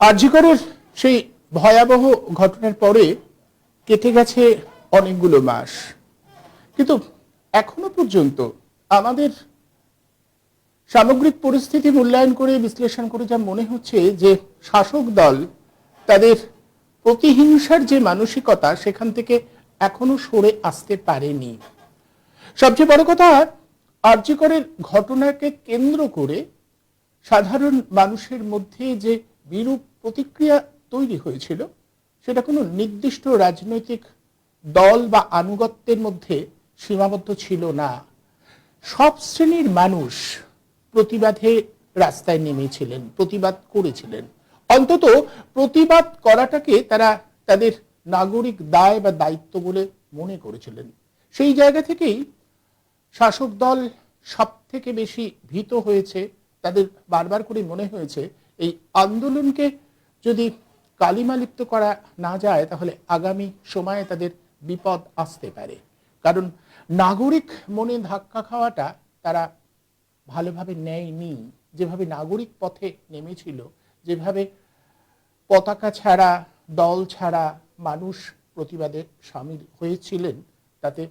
আরজিকরের সেই ভয়াবহ ঘটনার পরে কেটে গেছে অনেকগুলো মাস। কিন্তু এখনও পর্যন্ত আমাদের সামগ্রিক পরিস্থিতি মূল্যায়ন করে, বিশ্লেষণ করে যা মনে হচ্ছে যে শাসক দল তাদের প্রতিহিংসার যে মানসিকতা সেখান থেকে এখনও সরে আসতে পারেনি। সবচেয়ে বড় কথা, আর্যিকরের ঘটনাকে কেন্দ্র করে সাধারণ মানুষের মধ্যে যে বিরূপ প্রতিক্রিয়া তৈরি হয়েছিল, সেটা কোনো নির্দিষ্ট রাজনৈতিক দল বা আনুগত্যের মধ্যে সীমাবদ্ধ ছিল না। সব শ্রেণির মানুষ প্রতিবাদে রাস্তায় নেমেছিলেন, প্রতিবাদ করেছিলেন। অন্তত প্রতিবাদ করাটাকে তারা তাদের নাগরিক দায় বা দায়িত্ব বলে মনে করেছিলেন। সেই জায়গা থেকেই শাসক দল সব থেকে বেশি ভীত হয়েছে। তাদের বারবার করে মনে হয়েছে, এই আন্দোলনকে যদি কালিমালিপ্ত করা না যায়, তাহলে আগামী সময়ে তাদের বিপদ আসতে পারে। কারণ নাগরিক মনে ধাক্কা খাওয়াটা তারা ভালোভাবে নেয়নি। যেভাবে নাগরিক পথে নেমেছিল, যেভাবে পতাকা ছাড়া, দল ছাড়া মানুষ প্রতিবাদে সামিল হয়েছিলেন, তাতে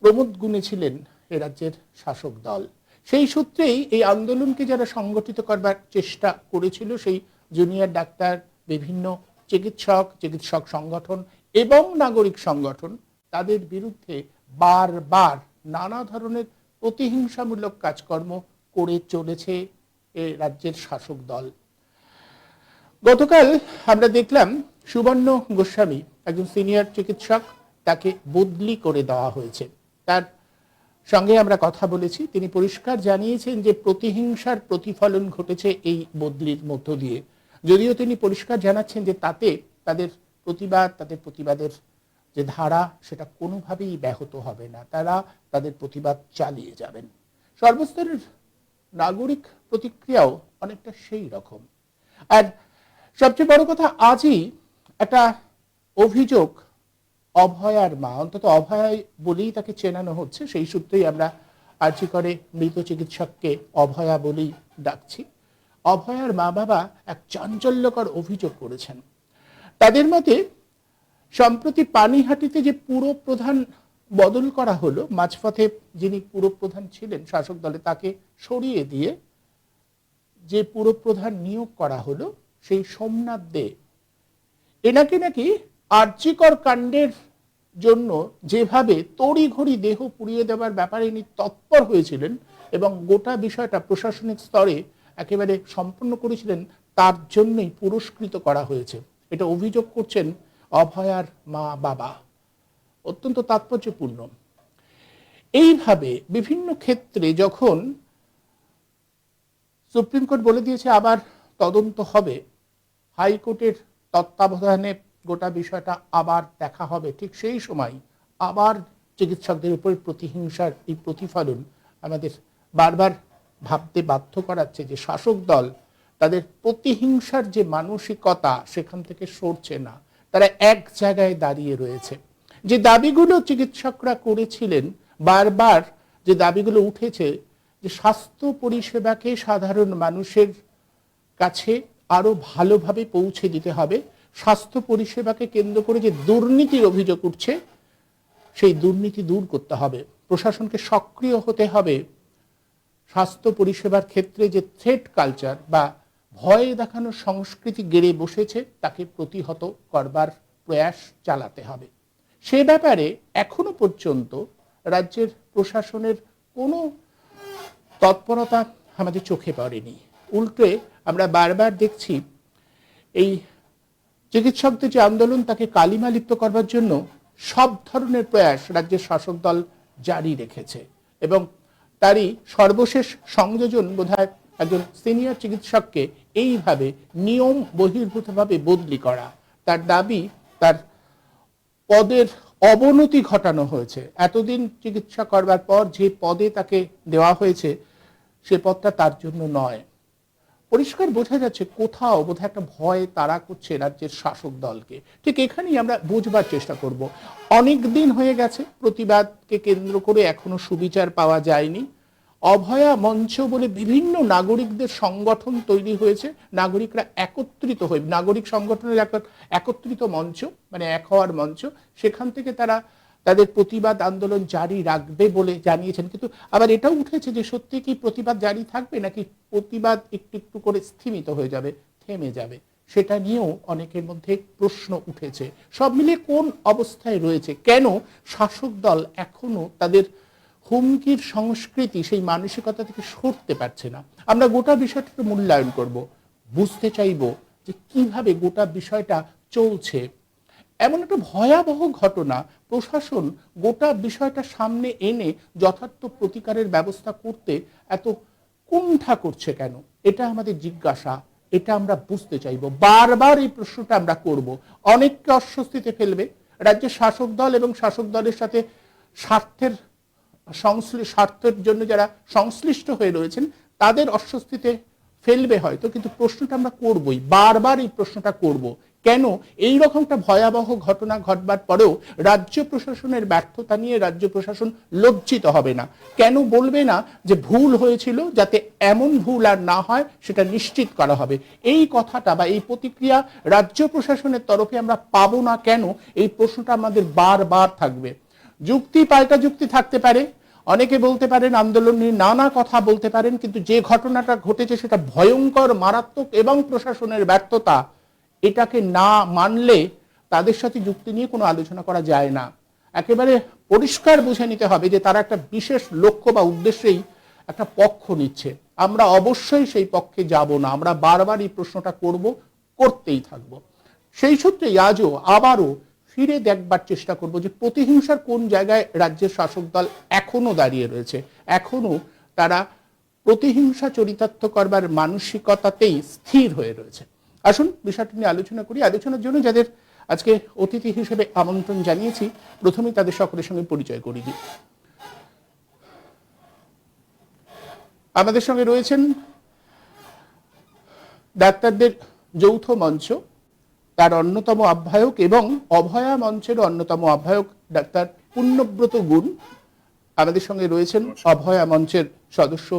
প্রমোদ গুণে ছিলেন এ রাজ্যের শাসক দল। সেই সূত্রেই এই আন্দোলনকে যারা সংগঠিত করবার চেষ্টা করেছিল, সেই জুনিয়র ডাক্তার বিভিন্ন চিকিৎসক চিকিৎসক সংগঠন এবং নাগরিক সংগঠন তাদের বিরুদ্ধে বারবার নানা ধরনের প্রতিহিংসামূলক কাজকর্ম করে চলেছে এ রাজ্যের শাসক দল। গতকাল আমরা দেখলাম সুবর্ণ গোস্বামী, একজন সিনিয়র চিকিৎসক, তাকে বদলি করে দেওয়া হয়েছে। তার সঙ্গে আমরা কথা বলেছি। তিনি পরিষ্কার জানিয়েছেন যে প্রতিহিংসার প্রতিফলন ঘটেছে এই বদলির মধ্য দিয়ে। যদিও তিনি পরিষ্কার জানাচ্ছেন যে তাতে তাদের প্রতিবাদ, তাদের প্রতিবাদের যে ধারা, সেটা কোনোভাবেই ব্যাহত হবে না। তারা তাদের প্রতিবাদ চালিয়ে যাবেন। সর্বস্তরের নাগরিক প্রতিক্রিয়াও অনেকটা সেই রকম। আর সবচেয়ে বড় কথা, আজই একটা অভিযোগ অভয়ার মা, অন্তত অভয় বলেই তাকে চেনানো হচ্ছে, সেই সূত্রেই আমরা আর্জি করে মৃত চিকিৎসককে অভয়া বলেই ডাকছি। অভয়ার মা বাবা এক চাঞ্চল্যকর অভিযোগ করেছেন। তাদের মতে, সম্প্রতি পানিহাটিতে যে পুরো প্রধান বদল করা হলো, মাঝপথে যিনি পুরপ্রধান ছিলেন শাসক দলে, তাকে সরিয়ে দিয়ে যে পুরপ্রধান নিয়োগ করা হলো, সেই সোমনাথ দে। এনাকে নাকি আর্যিকর কাণ্ডের জন্য যেভাবে তড়িঘড়ি দেহ পুড়িয়ে দেওয়ার ব্যাপারে ইনি তৎপর হয়েছিলেন এবং গোটা বিষয়টা প্রশাসনিক স্তরে একেবারে সম্পন্ন করেছিলেন, তার জন্যই পুরস্কৃত করা হয়েছে। এটা অভিযোগ করছেন অভয়ার মা বাবা। অত্যন্ত তাৎপর্যপূর্ণ। এইভাবে বিভিন্ন ক্ষেত্রে যখন সুপ্রিম কোর্ট বলে দিয়েছে আবার তদন্ত হবে, হাইকোর্টের তত্ত্বাবধানে গোটা বিষয়টা আবার দেখা হবে। ঠিক সেই সময় আবার চিকিৎসকদের উপর প্রতিহিংসার এই প্রতিফলন আমাদের বারবার ভাবতে বাধ্য করাচ্ছে যে শাসক দল তাদের প্রতিহিংসার যে মানসিকতা সেখান থেকে সরছে না। তারা এক জায়গায় দাঁড়িয়ে রয়েছে। যে দাবিগুলো চিকিৎসকরা করেছিলেন, বারবার যে দাবিগুলো উঠেছে যে স্বাস্থ্য পরিষেবাকে সাধারণ মানুষের কাছে আরও ভালোভাবে পৌঁছে দিতে হবে, স্বাস্থ্য পরিষেবাকে কেন্দ্র করে যে দুর্নীতির অভিযোগ উঠছে, সেই দুর্নীতি দূর করতে হবে। প্রশাসনকে সক্রিয় হতে হবে। স্বাস্থ্য পরিষেবার ক্ষেত্রে যে থ্রেট কালচার বা ভয় দেখানোর সংস্কৃতি গেড়ে বসেছে, তাকে প্রতিহত করবার প্রয়াস চালাতে হবে। সে ব্যাপারে এখনও পর্যন্ত রাজ্যের প্রশাসনের কোনো তৎপরতা আমাদের চোখে পড়েনি। উল্টে আমরা বারবার দেখছি, এই চিকিৎসকদের যে আন্দোলন, তাকে কালিমালিপ্ত করবার জন্য সব ধরনের প্রয়াস রাজ্যের শাসক দল জারি রেখেছে এবং তারই সর্বশেষ সংযোজন বোধহয় একজন সিনিয়র চিকিৎসককে এইভাবে নিয়ম বহির্ভূতভাবে বদলি করা। তার দাবি, তার পদের অবনতি ঘটানো হয়েছে। এতদিন চিকিৎসা করবার পর যে পদে তাকে দেওয়া হয়েছে, সে পদটা তার জন্য নয়। পরিষ্কার বোঝা যাচ্ছে কোথাও বোধহয় একটা ভয় তারা করছে রাজ্যের শাসক দলকে। ঠিক এখানেই আমরা বুঝবার চেষ্টা করব। অনেক দিন হয়ে গেছে, প্রতিবাদকে কেন্দ্র করে এখনও সুবিচার পাওয়া যায়নি। অভয়া মঞ্চ বলে বিভিন্ন নাগরিকদের সংগঠন তৈরি হয়েছে। নাগরিকরা একত্রিত হয়ে, নাগরিক সংগঠনের এক- একত্রিত মঞ্চ মানে এক হওয়ার মঞ্চ, সেখান থেকে তারা তাদের প্রতিবাদ আন্দোলন জারি রাখবে বলে জানিয়েছেন। কিন্তু আবার এটাও উঠেছে যে সত্যি কি প্রতিবাদ জারি থাকবে নাকি প্রতিবাদ একটু একটু করে স্থিমিত হয়ে যাবে, থেমে যাবে? সেটা নিয়েও অনেকের মধ্যে প্রশ্ন উঠেছে। সব মিলিয়ে কোন অবস্থায় রয়েছে? কেন শাসক দল এখনও তাদের হুমকির সংস্কৃতি সেই মানসিকতা থেকে সরতে পারছে না? আমরা গোটা বিষয়টাকে মূল্যায়ন করব, বুঝতে চাইব যে কীভাবে গোটা বিষয়টা চলছে। এমন একটা ভয়াবহ ঘটনা প্রশাসন গোটা বিষয়টা সামনে এনে যথার্থ প্রতিকারের ব্যবস্থা করতে এত কুণ্ঠা করছে কেন? এটা আমাদের জিজ্ঞাসা, এটা আমরা বুঝতে চাইব। বারবার এই প্রশ্নটা আমরা করব। অনেককে অস্বস্তিতে ফেলবে। রাজ্যের শাসক দল এবং শাসক দলের সাথে স্বার্থের সংশ্লি, স্বার্থের জন্য যারা সংশ্লিষ্ট হয়ে রয়েছেন, তাদের অস্বস্তিতে ফেলবে হয়তো, কিন্তু প্রশ্নটা আমরা করবই। বারবার এই প্রশ্নটা করব। কেন এই রকম একটা ভয়াবহ ঘটনা ঘটবার পরেও রাজ্য প্রশাসনের ব্যর্থতা নিয়ে রাজ্য প্রশাসন লজ্জিত হবে না। কেন বলবে না যে ভুল হয়েছিল যাতে এমন ভুল আর না হয় সেটা নিশ্চিত করা হবে। এই কথাটা বা এই প্রতিক্রিয়া রাজ্য প্রশাসনের তরফে আমরা পাবো না কেন? এই প্রশ্নটা আমাদের বারবার থাকবে। যুক্তি পাল্টা যুক্তি থাকতে পারে। অনেকে বলতে পারেন আন্দোলন নিয়ে নানা কথা বলতে পারেন, কিন্তু যে ঘটনাটা ঘটেছে সেটা ভয়ঙ্কর, মারাত্মক এবং প্রশাসনের ব্যর্থতা। এটাকে না মানলে তাদের সাথে যুক্তি নিয়ে কোনো আলোচনা করা যায় না। একেবারে পরিষ্কার বুঝে নিতে হবে যে তারা একটা বিশেষ লক্ষ্য বা উদ্দেশ্যেই একটা পক্ষ নিচ্ছে। আমরা অবশ্যই সেই পক্ষে যাব না, আমরা বারবার এই প্রশ্নটা করব, করতেই থাকব। সেই সূত্রে আজও আবারও ফিরে দেখবার চেষ্টা করব যে প্রতিহিংসার কোন জায়গায় রাজ্যের শাসক দল এখনও দাঁড়িয়ে রয়েছে। এখনও তারা প্রতিহিংসা চরিতার্থ করবার মানসিকতাতেই স্থির হয়ে রয়েছে। আসুন বিষয়টি নিয়ে আলোচনা করি। আলোচনার জন্য যাদের আজকে অতিথি হিসেবে আমন্ত্রণ জানিয়েছি, প্রথমেই তাদের সকলের সঙ্গে পরিচয় করিয়ে দিই। আমাদের সঙ্গে রয়েছেন ডাক্তারদের যৌথ মঞ্চ, তার অন্যতম আহ্বায়ক এবং অভয়া মঞ্চের অন্যতম আহ্বায়ক ডাক্তার পুণ্যব্রত গুণ। আমাদের সঙ্গে রয়েছেন অভয়া মঞ্চের সদস্য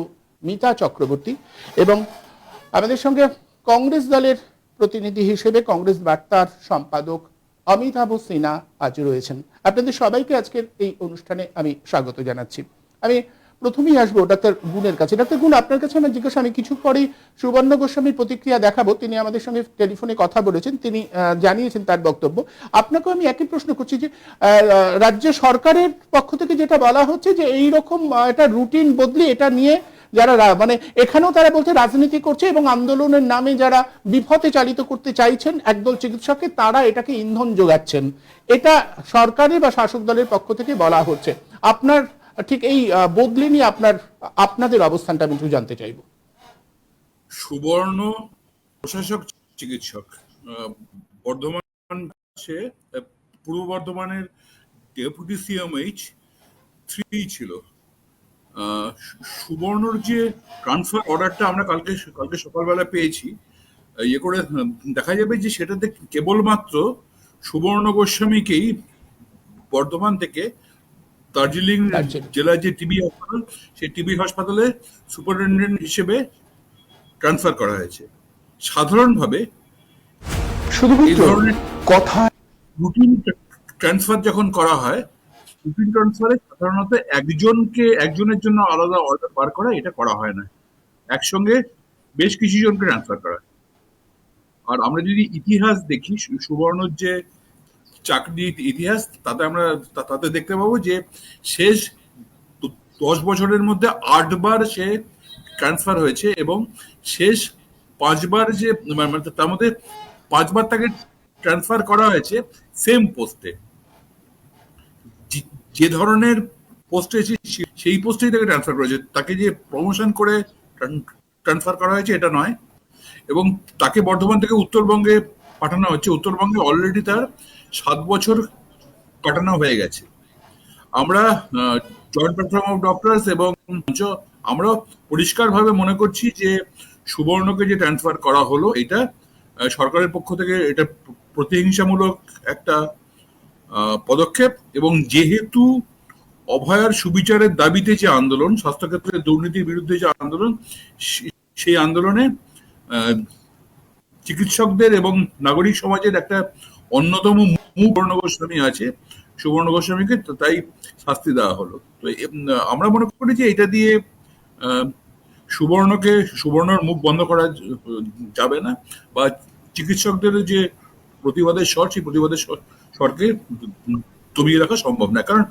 মিতা চক্রবর্তী এবং আমাদের সঙ্গে কংগ্রেস দলের প্রতিনিধি হিসেবে কংগ্রেস বার্তার সম্পাদক অমিতাভ সিনহা আজ রয়েছেন। আপনাদের সবাইকে আজকের এই অনুষ্ঠানে আমি স্বাগত জানাচ্ছি। আমি প্রথমেই আসব ডাক্তার গুণের কাছে। ডাক্তার গুণ, আপনার কাছে আমার জিজ্ঞাসা, আমি কিছু পরেই সুবর্ণ গোস্বামীর প্রতিক্রিয়া দেখাবো। তিনি আমাদের সঙ্গে টেলিফোনে কথা বলেছেন, তিনি জানিয়েছেন তার বক্তব্য। আপনাকেও আমি একই প্রশ্ন করছি যে রাজ্য সরকারের পক্ষ থেকে যেটা বলা হচ্ছে যে এই রকম একটা রুটিন বদলি এটা নিয়ে যারা মানে এখানেও তারা বলছে রাজনীতি করছে এবং আন্দোলনের নামে যারা বিপথে চালিত করতে চাইছেন একদল চিকিৎসককে তারা এটাকে ইন্ধন যোগাচ্ছেন। এটা সরকারি বা শাসক দলের পক্ষ থেকে বলা হচ্ছে। আপনার ঠিক এই বদলি নিয়ে আপনার আপনাদের অবস্থানটা আমি একটু জানতে চাইব। সুবর্ণ প্রশাসক চিকিৎসক বর্ধমান আহ, পূর্ব বর্ধমানের ডেপুটি সিএমএইচ থ্রি ছিল। সুবর্ণর যে ট্রান্সফার অর্ডারটা আমরা কালকে কালকে সকালবেলা পেয়েছি ইয়ে করে দেখা যাবে যে সেটাতে কেবলমাত্র সুবর্ণ গোস্বামীকেই বর্ধমান থেকে দার্জিলিং। জেলার যে টিবি হাসপাতাল সেই টিবি হাসপাতালে সুপারিনটেন্ডেন্ট হিসেবে ট্রান্সফার করা হয়েছে সাধারণভাবে শুধু এই ধরনের কথা রুটিন ট্রান্সফার যখন করা হয় রুটিন ট্রান্সফারে সাধারণত একজনকে, একজনের জন্য আলাদা অর্ডার বার করা, এটা করা হয় না। একসঙ্গে বেশ কিছু জনকে ট্রান্সফার করা আর আমরা যদি ইতিহাস দেখি সুবর্ণর যে চাকরি ইতিহাস, তাতে আমরা তাতে দেখতে পাবো যে শেষ দশ বছরের মধ্যে আটবার সে ট্রান্সফার হয়েছে এবং শেষ পাঁচবার যে মানে তার মধ্যে পাঁচবার তাকে ট্রান্সফার করা হয়েছে সেম পোস্টে যে ধরনের পোস্টে সেই পোস্টেই তাকে ট্রান্সফার করা হয়েছে তাকে যে প্রমোশন করে ট্রান্সফার করা হয়েছে এটা নয়। এবং তাকে বর্ধমান থেকে উত্তরবঙ্গে পাঠানো হচ্ছে। উত্তরবঙ্গে অলরেডি তার সাত বছর কাটানো হয়ে গেছে। আমরা জয়েন্ট প্ল্যাটফর্ম অফ ডক্টরস এবং আমরা পরিষ্কারভাবে মনে করছি যে সুবর্ণকে যে ট্রান্সফার করা হলো, এটা সরকারের পক্ষ থেকে এটা প্রতিহিংসামূলক একটা পদক্ষেপ এবং যেহেতু অভয়ার সুবিচারের দাবিতে যে আন্দোলন, স্বাস্থ্যক্ষেত্রে দুর্নীতির বিরুদ্ধে যে আন্দোলন সেই আন্দোলনে চিকিৎসকদের এবং নাগরিক সমাজের একটা অন্যতম সুবর্ণ গোস্বামী আছে। সুবর্ণ গোস্বামীকে তাই শাস্তি দেওয়া হলো। তো আমরা মনে করি যে এটা দিয়ে সুবর্ণকে সুবর্ণর মুখ বন্ধ করা যাবে না বা চিকিৎসকদের যে প্রতিবাদের স্বর, সেই প্রতিবাদের স্বর- স্বরকে দমিয়ে রাখা সম্ভব না। কারণ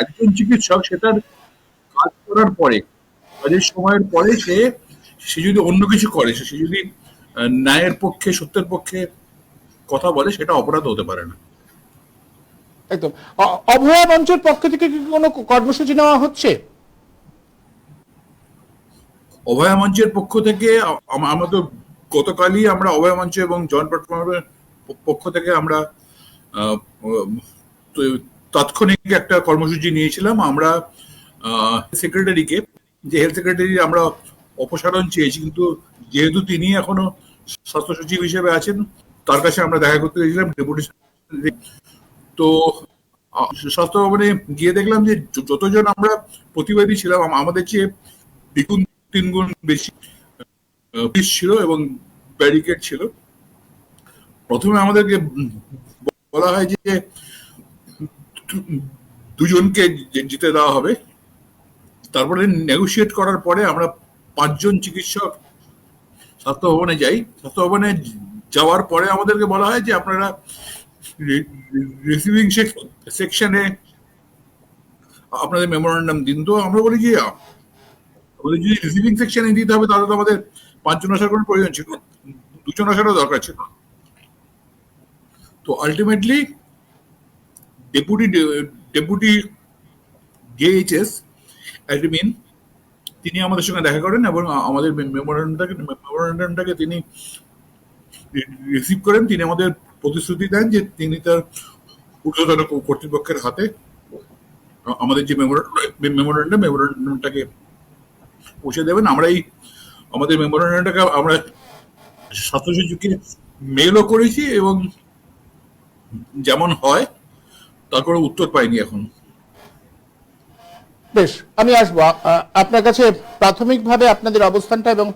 একজন চিকিৎসক সেটার কাজ করার পরে কাজের সময়ের পরে সে সে যদি অন্য কিছু করে সে যদি ন্যায়ের পক্ষে সত্যের পক্ষে কথা বলে সেটা অপরাধ হতে পারে না। একদম। অভয়া মঞ্চের পক্ষ থেকে কি কোনো কর্মসূচি নেওয়া হচ্ছে? অভয়া মঞ্চের পক্ষ থেকে আম- আমরা গতকালই আমরা অভয়া মঞ্চ এবং জন প্ল্যাটফর্মের পক্ষ থেকে আমরা তাৎক্ষণিক একটা কর্মসূচি নিয়েছিলাম। আমরা সেক্রেটারিকে যে হেলথ সেক্রেটারি আমরা অপসারণ চেয়েছি, কিন্তু যেহেতু তিনি এখনও স্বাস্থ্য সচিব হিসেবে আছেন, তার কাছে আমরা দেখা করতে গেছিলাম, ডেপুটি তো স্বাস্থ্য ভবনে গিয়ে দেখলাম যে যতজন আমরা প্রতিবাদী ছিলাম আমাদের চেয়ে দ্বিগুণ, তিনগুণ বেশি পিস ছিল এবং ব্যারিকেড ছিল। প্রথমে আমাদেরকে বলা হয় যে, দুজনকে জিতে দেওয়া হবে। তারপরে নেগোশিয়েট করার পরে আমরা পাঁচজন চিকিৎসক স্বাস্থ্য ভবনে যাই। স্বাস্থ্য ভবনে যাওয়ার পরে আমাদেরকে বলা হয় যে, আপনারা রিসিভিং সেকশনে আপনাদের মেমোরান্ডাম দিন। তো আমরা বলি যে আমাদের যদি রিসিভিং সেকশনে দিতে হবে, তাহলে তো আমাদের পাঁচজন আসার কোনো প্রয়োজন ছিল দুজন আসারও দরকার ছিল তো ultimately deputy deputy JHS admin তিনি আমাদের সঙ্গে দেখা করেন এবং আমাদের মেমোরান্ডামটাকে মেমোরান্ডামটাকে তিনি রিসিভ করেন। তিনি আমাদের প্রতিশ্রুতি দেন যে তিনি তার ঊর্ধ্বতন কর্তৃপক্ষের হাতে আমাদের যে মেমোরান্ডাম মেমোরান্ডামটাকে পৌঁছে দেবেন। আমরা এই আমাদের মেমোরান্ডামটাকে আমরা স্বাস্থ্য সচিবকে মেলও করেছি এবং যেমন হয় তার কোনো উত্তর পাইনি এখন। বেশ, আমি আসব। আপনার কাছে প্রাথমিকভাবে আপনাদের অবস্থানটা এবং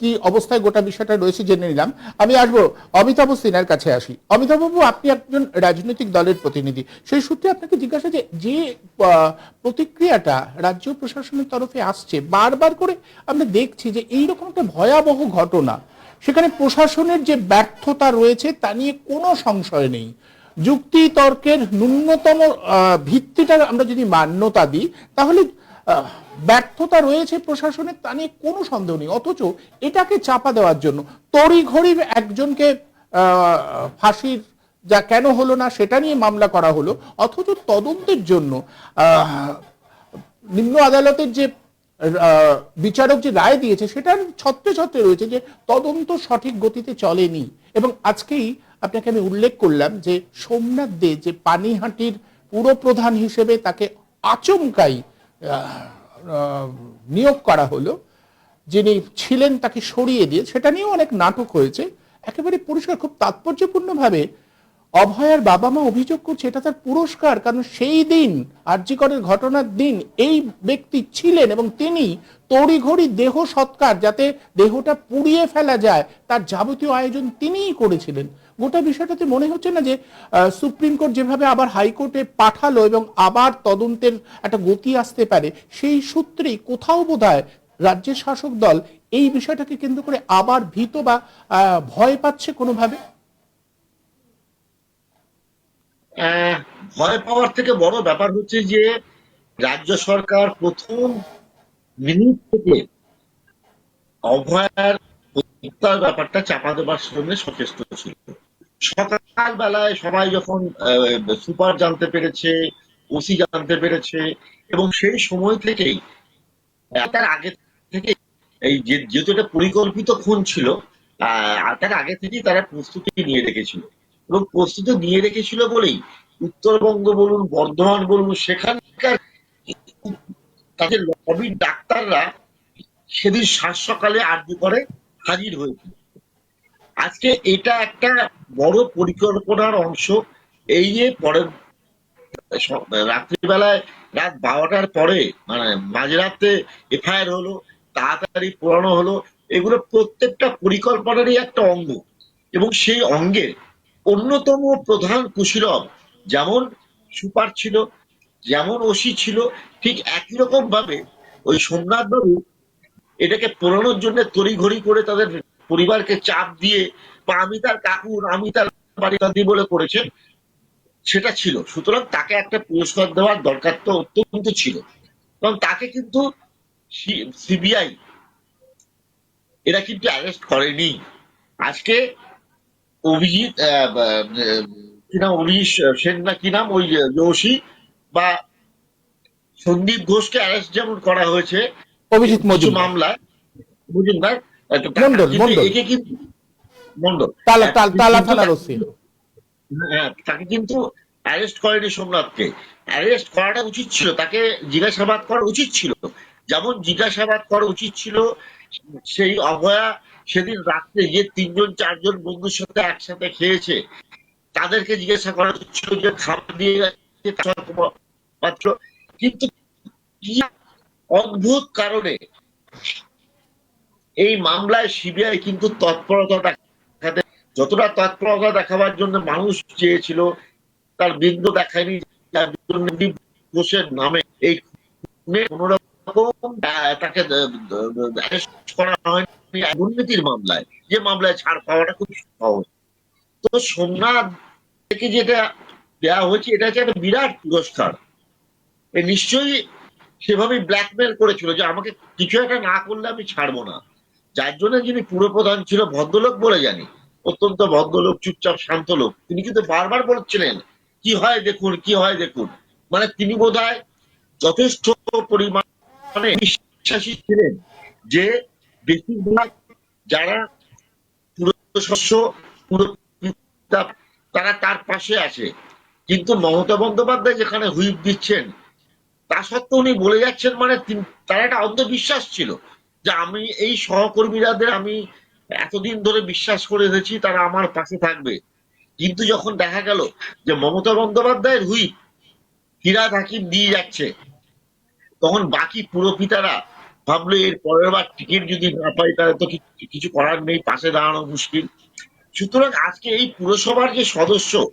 কি অবস্থায় গোটা বিষয়টা রয়েছে জেনে নিলাম। আমি আসব অমিতাভ সিনহার কাছে আসি। অমিতাভবাবু, আপনি একজন রাজনৈতিক দলের প্রতিনিধি। সেই সূত্রে আপনাকে জিজ্ঞাসা যে যে প্রতিক্রিয়াটা রাজ্য প্রশাসনের তরফে আসছে, বারবার করে আমরা দেখছি যে, এইরকম একটা ভয়াবহ ঘটনা সেখানে প্রশাসনের যে ব্যর্থতা রয়েছে তা নিয়ে কোনো সংশয় নেই। যুক্তি তর্কের ন্যূনতম ভিত্তিটা আমরা যদি মান্যতা দিই, তাহলে ব্যর্থতা রয়েছে প্রশাসনের তা নিয়ে কোনো সন্দেহ নেই। অথচ এটাকে চাপা দেওয়ার জন্য তড়িঘড়ি একজনকে ফাঁসির যা কেন হলো না সেটা নিয়ে মামলা করা হলো। অথচ তদন্তের জন্য নিম্ন আদালতের যে বিচারক যে রায় দিয়েছে সেটার ছত্রে ছত্রে রয়েছে যে তদন্ত সঠিক গতিতে চলেনি। এবং আজকেই আপনাকে আমি উল্লেখ করলাম যে সোমনাথ দে যে পানিহাটির পুরপ্রধান হিসেবে তাকে আচমকাই নিয়োগ করা হলো, যিনি ছিলেন তাকে সরিয়ে দিয়ে, সেটা নিয়েও অনেক নাটক হয়েছে। একেবারে পরিষ্কার, খুব তাৎপর্যপূর্ণভাবে অভয়ার বাবা মা অভিযোগ করছে, এটা তার পুরস্কার, কারণ সেই দিন, আর্যিকরের ঘটনার দিন, এই ব্যক্তি ছিলেন এবং তিনি তড়িঘড়ি দেহ সৎকার, যাতে দেহটা পুড়িয়ে ফেলা যায়, তার যাবতীয় আয়োজন তিনিই করেছিলেন। গোটা বিষয়টাতে মনে হচ্ছে না যে সুপ্রিম কোর্ট যেভাবে আবার হাইকোর্টে পাঠালো এবং আবার তদন্তের একটা গতি আসতে পারে, সেই সূত্রেই কোথাও বোধহয় রাজ্যের শাসক দল এই বিষয়টাকে কেন্দ্র করে আবার ভীত বা ভয় পাচ্ছে কোনোভাবে? ভয় পাওয়ার থেকে বড় ব্যাপার হচ্ছে যে রাজ্য সরকার প্রথম মিনিট থেকে অভয়ার হত্যার ব্যাপারটা চাপা দেবার জন্য সচেষ্ট ছিল। সকাল বেলায় সবাই যখন সুপার জানতে পেরেছে, ওসি জানতে পেরেছে, এবং সেই সময় থেকেই তার আগে থেকে এই যেহেতু এটা পরিকল্পিত খুন ছিল তার আগে থেকেই তারা প্রস্তুতি নিয়ে রেখেছিল। এবং প্রস্তুতি নিয়ে রেখেছিল বলেই উত্তরবঙ্গ বলুন, বর্ধমান বলুন, সেখানকার তাদের লবির ডাক্তাররা সেদিন সাত সকালে আরজি করে হাজির হয়েছিল। আজকে এটা একটা বড় পরিকল্পনার অংশ। এই নিয়ে পরের রাত্রিবেলায় রাত বারোটার পরে মানে মাঝরাতে এফআইআর হলো, তাড়াতাড়ি পুরানো হলো, এগুলো প্রত্যেকটা পরিকল্পনারই একটা অঙ্গ। এবং সেই অঙ্গের অন্যতম প্রধান কুশীলব যেমন সুপার ছিল, যেমন ওসি ছিল, ঠিক একই রকম ভাবে ওই সোমনাথ বাবু এটাকে পোড়ানোর জন্য তড়িঘড়ি করে তাদের পরিবারকে চাপ দিয়ে বা আমি তার কাকুর, আমি তার বাড়ি বলে করেছেন। সেটা ছিল। সুতরাং তাকে একটা পুরস্কার দেওয়ার দরকার তো অত্যন্ত ছিল। কারণ তাকে কিন্তু সিবিআই, এরা কিন্তু অ্যারেস্ট করেনি। আজকে অভিজিৎ কি নাম অভিজিৎ সেন না কি নাম? ওই যোশী বা সন্দীপ ঘোষকে অ্যারেস্ট যেমন করা হয়েছে। অভিজিৎ কিছু মজুমদার। কিন্তু মণ্ডল। একে কিন্তু মন্ডল। তালা থানার ওসি। হ্যাঁ তাকে কিন্তু অ্যারেস্ট করেনি সোমনাথকে। অ্যারেস্ট করাটা উচিত ছিল। তাকে জিজ্ঞাসাবাদ করা উচিত ছিল। যেমন জিজ্ঞাসাবাদ করা উচিত ছিল সেই অভয়া সেদিন রাত্রে যে তিনজন, চারজন বন্ধুর সাথে একসাথে খেয়েছে। তাদেরকে জিজ্ঞাসা করা উচিত ছিল যে খাবার দিয়ে পাত্র কিন্তু অদ্ভুত কারণে এই মামলায় সিবিআই কিন্তু তৎপরতা দেখাতে যতটা তৎপরতা দেখাবার জন্য মানুষ চেয়েছিল, তার বিন্দু দেখায়নি, যার ঘোষের নামে এই কোনো রকম তাকে দুর্নীতির মামলায়। যে মামলায় ছাড় পাওয়াটা খুব সহজ। তো সোমনাথ থেকে যেটা দেওয়া হয়েছে, এটা হচ্ছে একটা বিরাট পুরস্কার। নিশ্চয়ই সেভাবে ব্ল্যাকমেল করেছিল যে আমাকে কিছু একটা না করলে আমি ছাড়বো না। যার জন্য যিনি পুরপ্রধান ছিল, ভদ্রলোক বলে জানি। অত্যন্ত ভদ্রলোক, চুপচাপ শান্ত লোক। তিনি কিন্তু বারবার বলছিলেন, কি হয় দেখুন, কি হয় দেখুন? মানে তিনি বোধ যথেষ্ট পরিমাণে বিশ্বাসী ছিলেন যে বেশিরভাগ যারা তারা তার পাশে আছে কিন্তু মমতা বন্দ্যোপাধ্যায় যেখানে হুইপ দিচ্ছেন, তা সত্ত্বেও উনি বলে যাচ্ছেন মানে তার একটা অন্ধবিশ্বাস ছিল যে আমি এই সহকর্মীরাদের আমি এতদিন ধরে বিশ্বাস করে এসেছি, তারা আমার পাশে থাকবে। কিন্তু যখন দেখা গেল যে মমতা বন্দ্যোপাধ্যায়ের হুইপ ফিরাদ হাকিম দিয়ে যাচ্ছে তখন বাকি পুরপিতারা ভাবলো, এর পরের বার টিকিট যদি না পাই, তাহলে তো কিছু- করার নেই, পাশে দাঁড়ানো মুশকিল। সুতরাং আজকে এই পুরসভার যে সদস্য,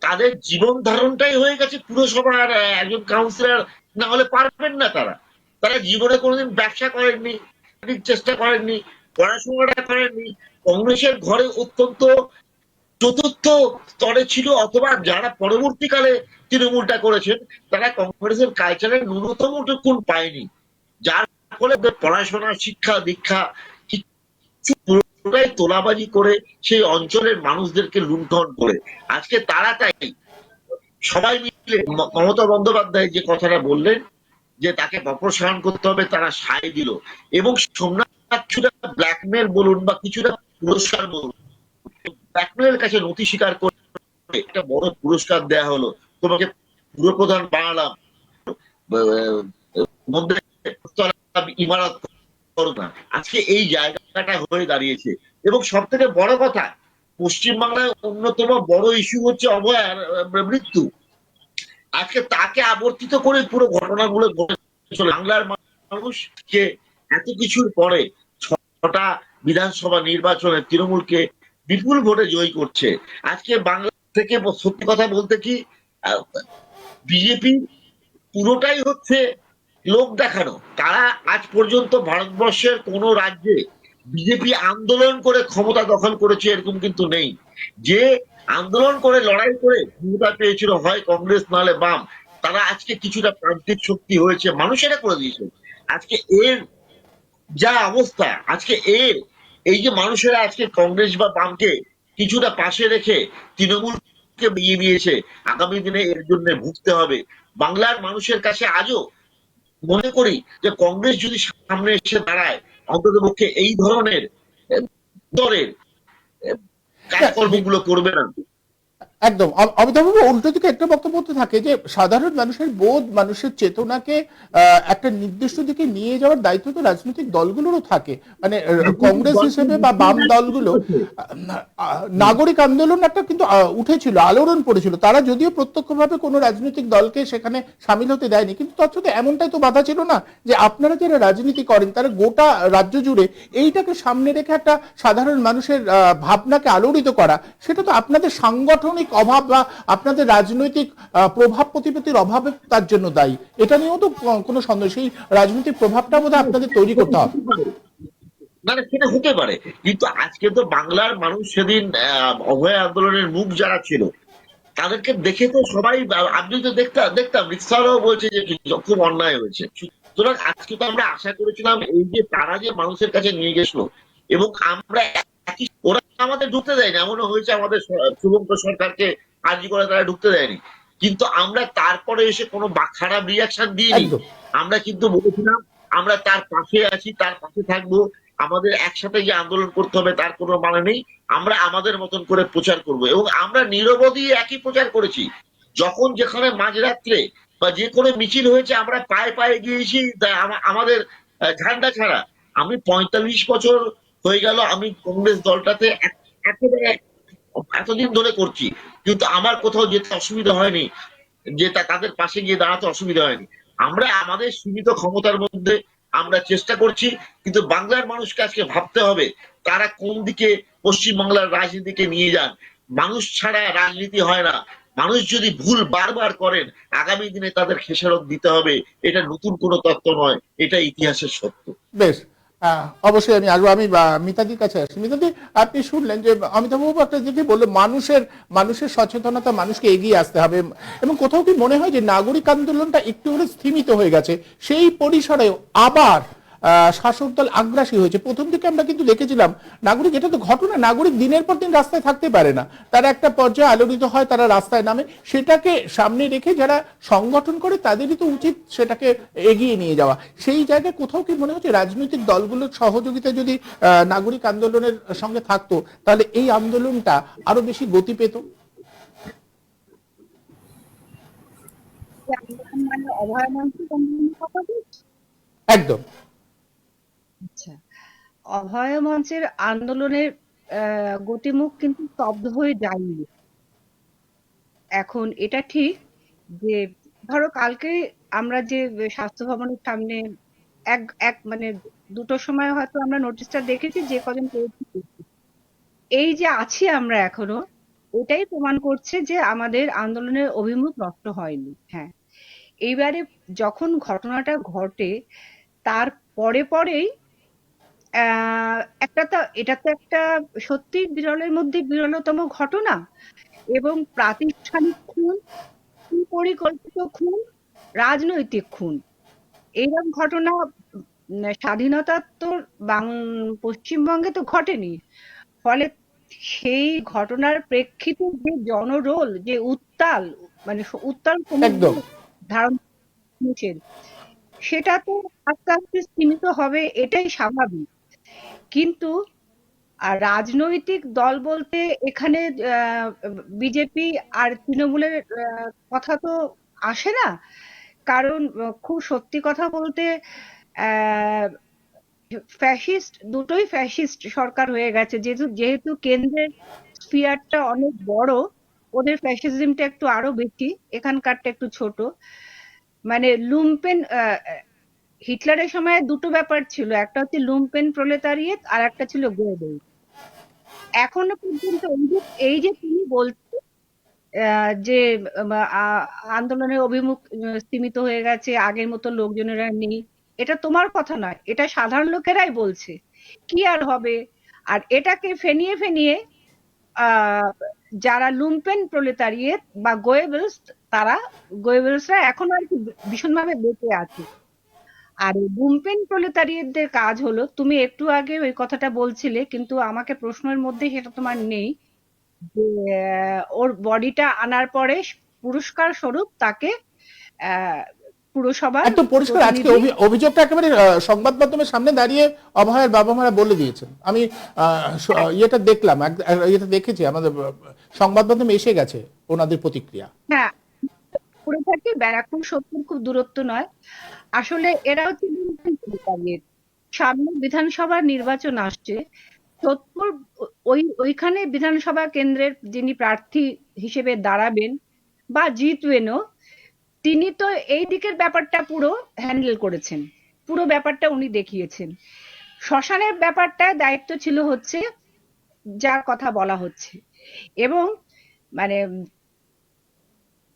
তাদের জীবন ধারণটাই হয়ে গেছে পুরসভার একজন কাউন্সিলর না হলে পারবেন না তারা। তারা জীবনে কোনোদিন ব্যবসা করেননি চেষ্টা করেননি, পড়াশোনাটা করেননি, কংগ্রেসের ঘরে অত্যন্ত চতুর্থ স্তরে ছিল, অথবা যারা পরবর্তীকালে তৃণমূলটা করেছেন, তারা কংগ্রেসের কালচারের ন্যূনতম টুকুন পায়নি। যার ফলে পড়াশোনা, শিক্ষা, দীক্ষা পুরোটাই তোলাবাজি করে সেই অঞ্চলের মানুষদেরকে লুণ্ঠন করে। আজকে তারা তাই। সবাই মিলে মমতা বন্দ্যোপাধ্যায় যে কথাটা বললেন, যে তাকে অপসারণ করতে হবে, তারা সায় দিল। এবং সোমনাথ ব্ল্যাকমেল বলুন বা কিছুটা পুরস্কার বলুন ব্ল্যাকমেলের কাছে নথি স্বীকার করে একটা বড় পুরস্কার দেয়া হলো। তোমাকে পুরপ্রধান বানালাম। ইমারত আজকে এই জায়গাটা হয়ে দাঁড়িয়েছে। এবং সব থেকে বড় কথা, পশ্চিমবাংলায় অন্যতম বড় ইস্যু হচ্ছে অভয়ার মৃত্যু। আজকে তাকে আবর্তিত করে পুরো ঘটনাগুলো। বাংলার মানুষকে এত কিছুর পরে ছটা বিধানসভা নির্বাচনে তৃণমূলকে বিপুল ভোটে জয়ী করছে। আজকে বাংলা থেকে সত্যি কথা বলতে কি বিজেপি পুরোটাই হচ্ছে লোক দেখানো। তারা আজ পর্যন্ত ভারতবর্ষের কোন রাজ্যে বিজেপি আন্দোলন করে ক্ষমতা দখল করেছে এরকম কিন্তু নেই। যে আন্দোলন করে, লড়াই করে ক্ষমতা পেয়েছিল, হয় কংগ্রেস, নাহলে বাম, তারা আজকে কিছুটা প্রান্তিক শক্তি হয়েছে মানুষেরা করে দিয়েছে। আজকে এর যা অবস্থা, আজকে এর, এই যে মানুষেরা আজকে কংগ্রেস বা বামকে কিছুটা পাশে রেখে তৃণমূলকে বিয়ে দিয়েছে? আগামী দিনে এর জন্য ভুগতে হবে। বাংলার মানুষের কাছে আজও মনে করি যে কংগ্রেস যদি সামনে এসে দাঁড়ায় অন্তত পক্ষে এই ধরনের দলের কাজকর্মগুলো করবে না। একদম। অমিতাভবাবু উল্টো দিকে একটা বক্তব্য থাকে যে সাধারণ মানুষের বোধ মানুষের চেতনাকে একটা নির্দিষ্ট দিকে নিয়ে যাওয়ার দায়িত্ব তো রাজনৈতিক দলগুলোরও থাকে। মানে কংগ্রেস হিসেবে বা বাম দলগুলো নাগরিক আন্দোলন একটা কিন্তু উঠেছিল আলোড়ন পড়েছিল। তারা যদিও প্রত্যক্ষভাবে কোনো রাজনৈতিক দলকে সেখানে সামিল হতে দেয়নি কিন্তু তৎসত্ত্বে এমনটাই তো বাধা ছিল না যে আপনারা যারা রাজনীতি করেন তারা গোটা রাজ্য জুড়ে এইটাকে সামনে রেখে একটা সাধারণ মানুষের আহ, ভাবনাকে আলোড়িত করা সেটা তো আপনাদের সাংগঠনিক অভাব বা আপনাদের রাজনৈতিক প্রভাব প্রতিপত্তির অভাবে তার জন্য দায়ী। এটা নিয়েও তো কোনো সন্দেহ। সেই রাজনৈতিক প্রভাবটা বোধহয় আপনাদের তৈরি করতে হবে। না না সেটা হতে পারে। কিন্তু আজকে তো বাংলার মানুষ সেদিন অভয় আন্দোলনের মুখ যারা ছিল, তাদেরকে দেখে তো সবাই, আপনি তো দেখতাম দেখতাম রিক্সারাও বলছে যে খুব অন্যায় হয়েছে। সুতরাং আজকে তো আমরা আশা করেছিলাম এই যে তারা যে মানুষের কাছে নিয়ে গেছিল এবং আমরা ওরা আমাদের ঢুকতে দেয়নি। এমনও হয়েছে আমাদের শুভঙ্কর সরকারকে আর্জি করে তারা ঢুকতে দেয়নি। কিন্তু আমরা তারপরে এসে কোনো খারাপ রিয়াকশন দিইনি। আমরা কিন্তু বলেছিলাম আমরা তার পাশে আছি তার পাশে থাকব। আমাদের একসাথে যে আন্দোলন করতে হবে তার কোনো মানে নেই। আমরা আমাদের মতন করে প্রচার করব। এবং আমরা নিরবধি একই প্রচার করেছি। যখন যেখানে মাঝরাত্রে বা যে কোনো মিছিল হয়েছে আমরা পায়ে পায়ে গিয়েছি। আমাদের ঝান্ডা ছাড়া। আমি পঁয়তাল্লিশ বছর হয়ে গেল, আমি কংগ্রেস দলটাতে একেবারে এতদিন ধরে করছি, কিন্তু আমার কোথাও যেতে অসুবিধা হয়নি, যে তাদের পাশে গিয়ে দাঁড়াতে অসুবিধা হয়নি। আমরা আমাদের সীমিত ক্ষমতার মধ্যে আমরা চেষ্টা করছি, কিন্তু বাংলার মানুষকে আজকে ভাবতে হবে, তারা কোন দিকে পশ্চিম বাংলার রাজনীতিকে নিয়ে যান। মানুষ ছাড়া রাজনীতি হয় না। মানুষ যদি ভুল বারবার করেন, আগামী দিনে তাদের খেসারত দিতে হবে, এটা নতুন কোনো তত্ত্ব নয়, এটা ইতিহাসের সত্য। বেশ অবশ্যই আমি আসব। আমি মিতাদির কাছে আসি মিতাদি, আপনি শুনলেন যে অমিতাভবাবু একটা যেটি বলল মানুষের মানুষের সচেতনতা মানুষকে এগিয়ে আসতে হবে। এবং কোথাও কি মনে হয় যে নাগরিক আন্দোলনটা একটু হলে স্থিমিত হয়ে গেছে? সেই পরিসরে আবার শাসক দল আগ্রাসী হয়েছে। প্রথম দিকে আমরা কিন্তু দেখেছিলাম নাগরিক এটা তো ঘটনা নাগরিক দিনের পর দিন রাস্তায় থাকতে পারে না। তারা একটা পর্যায়ে আলোড়িত হয় তারা রাস্তায় নামে। সেটাকে সামনে রেখে যারা সংগঠন করে তাদেরই তো উচিত সেটাকে এগিয়ে নিয়ে যাওয়া। সেই জায়গায় কোথাও কি মনে হচ্ছে রাজনৈতিক দলগুলোর সহযোগিতা যদি আহ, নাগরিক আন্দোলনের সঙ্গে থাকতো তাহলে এই আন্দোলনটা আরও বেশি গতি পেত? মানে? একদম। অভয় মঞ্চের আন্দোলনের গতিমুখ কিন্তু স্তব্ধ হয়ে যায়নি। এখন এটা ঠিক যে, ধরো কালকে আমরা যে স্বাস্থ্য ভবনের সামনে এক এক মানে দুটোর সময় হয়তো আমরা নোটিশটা দেখেছি, যে কজন। এই যে আছি আমরা এখনও এটাই প্রমাণ করছে যে আমাদের আন্দোলনের অভিমুখ নষ্ট হয়নি। হ্যাঁ। এইবারে যখন ঘটনাটা ঘটে, তার পরে পরেই একটা তো এটা তো একটা সত্যি বিরলের মধ্যে বিরলতম ঘটনা এবং প্রাতিষ্ঠানিক খুন সুপরিকল্পিত খুন রাজনৈতিক খুন। এইরকম ঘটনা স্বাধীনতার তো বাং পশ্চিমবঙ্গে তো ঘটেনি। ফলে সেই ঘটনার প্রেক্ষিতে যে জনরোল যে উত্তাল মানে উত্তাল ধারণ সেটা তো আস্তে আস্তে সীমিত হবে এটাই স্বাভাবিক। কিন্তু রাজনৈতিক দল বলতে এখানে বিজেপি আর তৃণমূলের কথা তো আসে না। কারণ, খুব সত্যি কথা বলতে ফ্যাসিস্ট, দুটোই ফ্যাসিস্ট সরকার হয়ে গেছে। যেহেতু যেহেতু কেন্দ্রের স্পিয়ারটা অনেক বড়, ওদের ফ্যাসিজমটা একটু আরও বেশি, এখানকারটা একটু ছোট। মানে লুম্পেন হিটলারের সময় দুটো ব্যাপার ছিল একটা হচ্ছে লুম্পেন প্রলেতারিয়েত আর একটা ছিল গোয়েবেল এখনও পর্যন্ত এই যে বলছো আহ, যে আন্দোলনের অভিমুখ সীমিত হয়ে গেছে আগের মতো লোকজনেরা নেই এটা তোমার কথা নয় এটা সাধারণ লোকেরাই বলছে। কি আর হবে? আর এটাকে ফেনিয়ে ফেনিয়ে যারা লুম্পেন প্রলেতারিয়েত বা গোয়েবেলস তারা গোয়েবেলসরা এখনও আর কি ভীষণভাবে বেঁচে আছে। আর এই লুম্পেন প্রলেতারিয়েতদের কাজ হলো তুমি একটু আগে ওই কথাটা বলছিলে কিন্তু আমাকে প্রশ্নের মধ্যে সেটা তোমার নেই যে ওর বডিটা আনার পরে পুরস্কার স্বরূপ তাকে পুরসভা একদম পরিষ্কার আজকে অভিযোগটা একেবারে সংবাদ মাধ্যমের সামনে দাঁড়িয়ে অভয়ের বাবা মারা বলে দিয়েছেন। আমি ইয়েটা দেখলাম ইয়েটা দেখেছি আমাদের সংবাদ মাধ্যমে এসে গেছে ওনাদের প্রতিক্রিয়া। হ্যাঁ করে থাকি ব্যারাকপুর সত্যি খুব দূরত্ব নয়। আসলে এরাও সামনে বিধানসভার নির্বাচন আসছে সোদপুর ওই, ওইখানে বিধানসভা কেন্দ্রের যিনি প্রার্থী হিসেবে দাঁড়াবেন বা জিতবেনও, তিনি তো এই দিকের ব্যাপারটা পুরো হ্যান্ডেল করেছেন। পুরো ব্যাপারটা উনি দেখিয়েছেন। শ্মশানের ব্যাপারটা দায়িত্ব ছিল হচ্ছে যার কথা বলা হচ্ছে। এবং মানে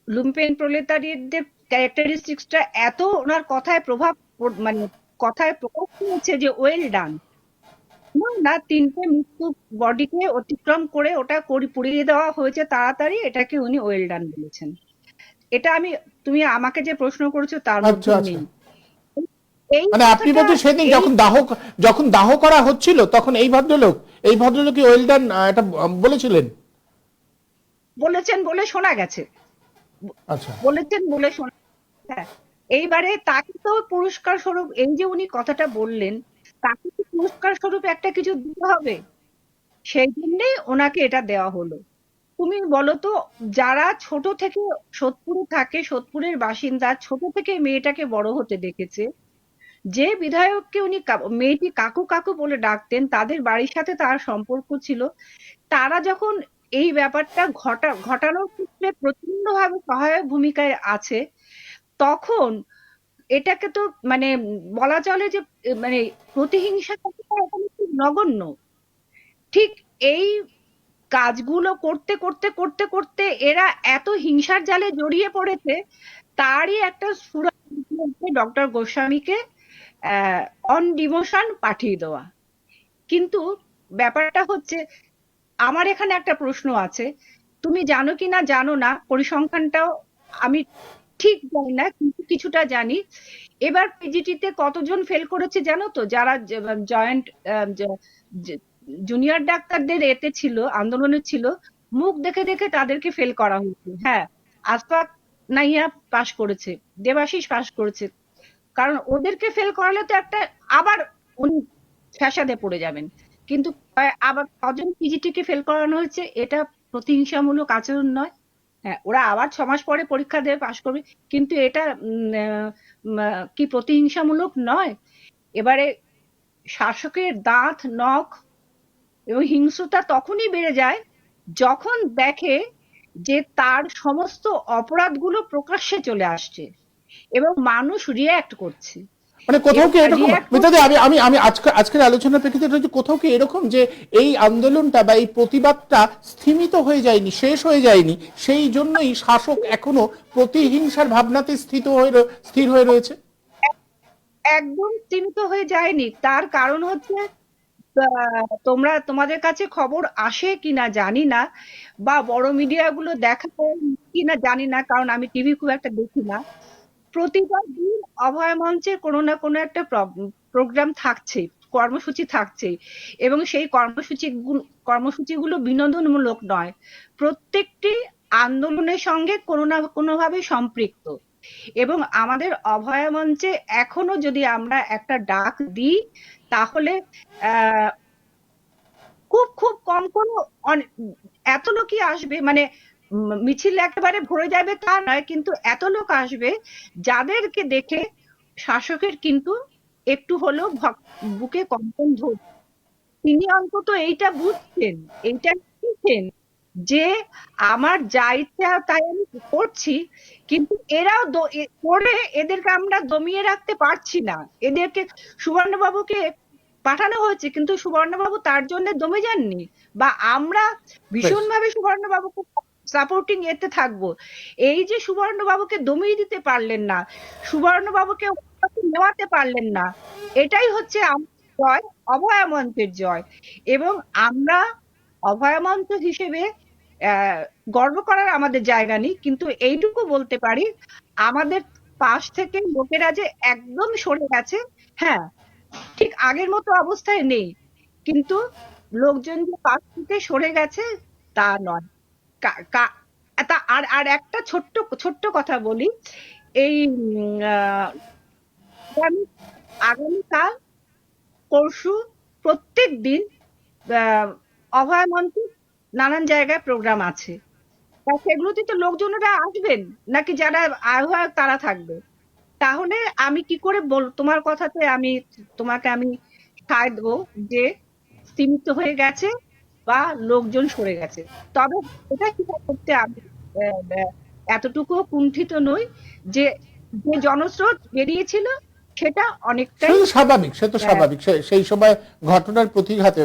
লুম্পেন প্রলেতারিয়েটদের ক্যারেক্টারিস্টিক্সটা এত ওনার কথায় প্রভাব মানে কথায় প্রকাশ পেয়েছে যে ওয়েল ডান না তিনটে মৃত্যু বডিকে অতিক্রম করে ওটা পুড়িয়ে দেওয়া হয়েছে তাড়াতাড়ি এটাকে উনি ওয়েল ডান বলেছেন। এটা আমি তুমি আমাকে যে প্রশ্ন করেছ তার আচ্ছা, মধ্যে আচ্ছা। মানে আপনি বলছেন সেদিন যখন দাহ যখন দাহ করা হচ্ছিল তখন এই ভদ্রলোক এই ভদ্রলোক ওয়েলডান এটা বলেছিলেন? বলেছেন বলে শোনা গেছে। বলেছেন বলে শোনা হ্যাঁ এইবারে তাকে তো পুরস্কার স্বরূপ, এই যে উনি কথাটা বললেন, তাকে তো পুরস্কার স্বরূপ একটা কিছু দিতে হবে? সেই জন্যেই ওনাকে এটা দেওয়া হলো। তুমি বলো তো, যারা ছোট থেকে সোদপুরে থাকে, সোদপুরের বাসিন্দা, ছোট থেকে মেয়েটাকে বড় হতে দেখেছে, যে বিধায়ককে উনি মেয়েটি কাকু কাকু বলে ডাকতেন, তাদের বাড়ির সাথে তার সম্পর্ক ছিল, তারা যখন এই ব্যাপারটা ঘটা, ঘটানোর ক্ষেত্রে প্রচণ্ড ভাবে সহায়ক ভূমিকায় আছে। তখন এটাকে তো মানে বলা চলে যে মানে প্রতিহিংসা নগণ্য। ঠিক এই কাজগুলো করতে করতে করতে করতে এরা এত হিংসার জালে জড়িয়ে পড়েছে, তারই একটা ডক্টর গোস্বামীকে অন ডিমোশন পাঠিয়ে দেওয়া। কিন্তু ব্যাপারটা হচ্ছে আমার এখানে একটা প্রশ্ন আছে। তুমি জানো কি না জানো না, পরিসংখ্যানটাও আমি ঠিক জানি না, কিন্তু কিছুটা জানি। এবার পিজিটিতে কতজন ফেল করেছে জানো তো? যারা জয়েন্ট জুনিয়র ডাক্তারদের এতে ছিল, আন্দোলনে ছিল, মুখ দেখে দেখে তাদেরকে ফেল করা হয়েছে। হ্যাঁ আসফাক নাইয়া পাশ করেছে, দেবাশিস পাশ করেছে। কারণ ওদেরকে ফেল করালে তো একটা আবার উনি ফ্যাসাদে পড়ে যাবেন। কিন্তু আবার কজন পিজিটিকে ফেল করানো হয়েছে, এটা প্রতিহিংসামূলক আচরণ নয়। হ্যাঁ ওরা আবার ছ মাস পরে পরীক্ষা দেবে, পাশ করবে, কিন্তু এটা কি প্রতিহিংসামূলক নয়। এবারে শাসকের দাঁত, নখ এবং হিংস্রতা তখনই বেড়ে যায় যখন দেখে যে তার সমস্ত অপরাধগুলো প্রকাশ্যে চলে আসছে এবং মানুষ রিয়্যাক্ট করছে। মানে কোথাও কি এরকম? মিতাদি আমি আমি আমি আজকে আজকের আলোচনার প্রেক্ষিতে হচ্ছে কোথাও কি এরকম যে এই আন্দোলনটা বা এই প্রতিবাদটা স্থিমিত হয়ে যায়নি শেষ হয়ে যায়নি সেই জন্যই শাসক এখনও প্রতিহিংসার ভাবনাতে স্থিত হয়ে স্থির হয়ে রয়েছে? একদম স্থিমিত হয়ে যায়নি। তার কারণ হচ্ছে তোমরা তোমাদের কাছে খবর আসে কিনা জানি না বা বড় মিডিয়াগুলো দেখা যায় কিনা জানি না কারণ আমি টিভি খুব একটা দেখি না। প্রতিবার দিন অভয় মঞ্চের কোনো না কোনো একটা প্রোগ্রাম থাকছে কর্মসূচি থাকছে এবং সেই কর্মসূচি কর্মসূচি কর্মসূচিগুলো বিনোদনমূলক নয়, প্রত্যেকটি আন্দোলনের সঙ্গে কোনো না কোনোভাবে সম্পৃক্ত এবং আমাদের অভয় মঞ্চে এখনও যদি আমরা একটা ডাক দিই, তাহলে খুব খুব কম কোনো এত লোকই আসবে মানে মিছিল একেবারে ভরে যাবে তা নয় কিন্তু এত লোক আসবে যাদেরকে দেখে শাসকের কিন্তু একটু হলেও বুকে কম্পন ধরছে তিনি অন্তত এইটা বুঝছেন এইটা বুঝছেন যে আমার যা ইচ্ছা তাই আমি করছি কিন্তু এরাও করে এদেরকে আমরা দমিয়ে রাখতে পারছি না। এদেরকে সুবর্ণবাবুকে পাঠানো হয়েছে কিন্তু সুবর্ণবাবু তার জন্য দমে যাননি বা আমরা ভীষণভাবে সুবর্ণবাবুকে সাপোর্টিং এতে থাকব। এই যে সুবর্ণবাবুকে দমিয়ে দিতে পারলেন না, সুবর্ণবাবুকে নেওয়াতে পারলেন না, এটাই হচ্ছে জয়, অভয়া মঞ্চের জয়। এবং আমরা অভয়া মঞ্চ হিসেবে গর্ব করার আমাদের জায়গা নেই, কিন্তু এইটুকু বলতে পারি, আমাদের পাশ থেকে লোকেরা যে একদম সরে গেছে হ্যাঁ ঠিক আগের মতো অবস্থায় নেই, কিন্তু লোকজন যে পাশ থেকে সরে গেছে, তা নয়। তা আর আর একটা ছোট্ট ছোট্ট কথা বলি। এই আগামীকাল পরশু, প্রত্যেক দিন অভয় মঞ্চে নানান জায়গায় প্রোগ্রাম আছে। তা সেগুলোতে তো লোকজনেরা আসবেন, নাকি যারা আহ্বায়ক তারা থাকবে? তাহলে আমি কি করে বল, তোমার কথাতে আমি, তোমাকে আমি সায় দেবো যে, সীমিত হয়ে গেছে বা লোকজন সরে গেছে। তবে এটা কি করতে আমি এতটুকু কুণ্ঠিত নই যে যে জনস্রোত বেরিয়েছিল সেটা অনেকটাই স্বাভাবিক সে তো হ্যাঁ। স্বাভাবিক। সেই সময় ঘটনার প্রতিঘাতে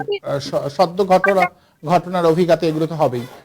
সদ্য ঘটনা ঘটনার অভিঘাতে এগুলো তো হবেই।